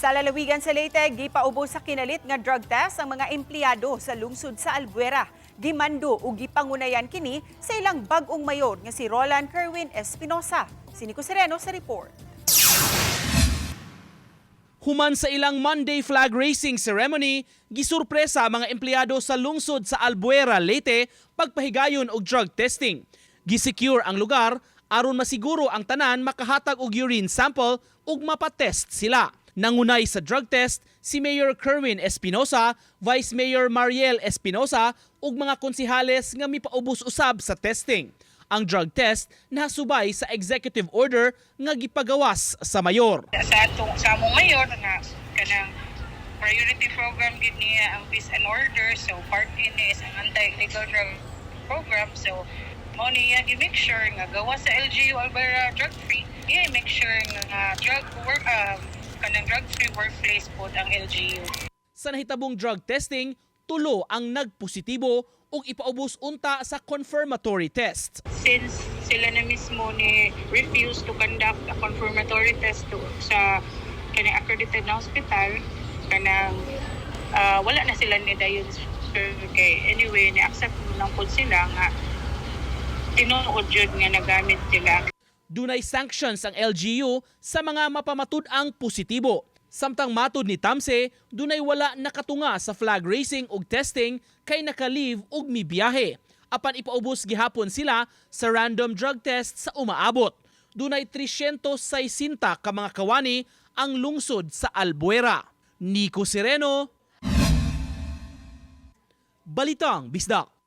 Sa lalawigan sa Leyte, gipaubos sa kinalit nga drug test ang mga empleyado sa lungsod sa Albuera. Gimando ug gipangunayan kini sa ilang bag-ong mayor nga si Roland Kerwin Espinosa. Siniko Sereno sa report. Human sa ilang Monday flag racing ceremony, gisurpresa ang mga empleyado sa lungsod sa Albuera, Leyte pagpahigayon og drug testing. Gisecure ang lugar aron masiguro ang tanan makahatag og urine sample ug mapatest sila. Nangunay sa drug test si Mayor Kerwin Espinosa, Vice Mayor Mariel Espinosa ug mga konsihales nga mipaubos usab sa testing. Ang drug test nasubay sa executive order nga gipagawas sa mayor. sa atong sa among mayor nga kanang priority program gid niya ang peace and order so part in is ang anti-illegal drug program so mo niya gi-make sure nga gawa sa LGU Alberta drug free niya make sure nga drug work um, kanang drug free workplace pod ang LGU Sa nahitabong drug testing, tulo ang nagpositibo ug ipaubos unta sa confirmatory test. since sila na mismo ni refuse to conduct a confirmatory test to, sa kanang accredited na hospital kanang ah, wala na sila ni dayon sir. Kay anyway ni accept mo lang po sila nga tinuod jud nga nagamit sila Dunay sanctions ang LGU sa mga mapamatud-ang positibo. Samtang matud ni Tamse, dunay wala nakatunga sa flag racing ug testing kay naka-leave ug mibiyahe. Apan ipaubos gihapon sila sa random drug test sa umaabot. Dunay 360 ka mga kawani ang lungsod sa Albuera. Nico Sereno, Balitang Bisdak.